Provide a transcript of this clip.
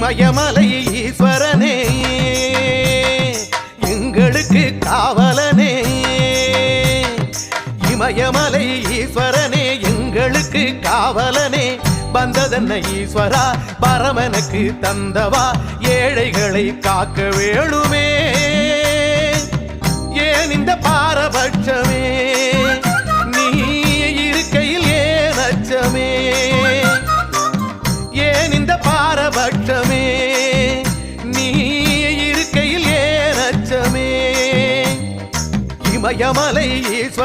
மயமலை ஈஸ்வரனே எங்களுக்கு காவலனே. இமயமலை ஈஸ்வரனே எங்களுக்கு காவலனே. வந்ததென்ன ஈஸ்வரா பரமனுக்கு தந்தவா ஏழைகளை காக்க வேணுமே. ஏன் இந்த பாரபட்சமே? மயமலை ஈஸ்வர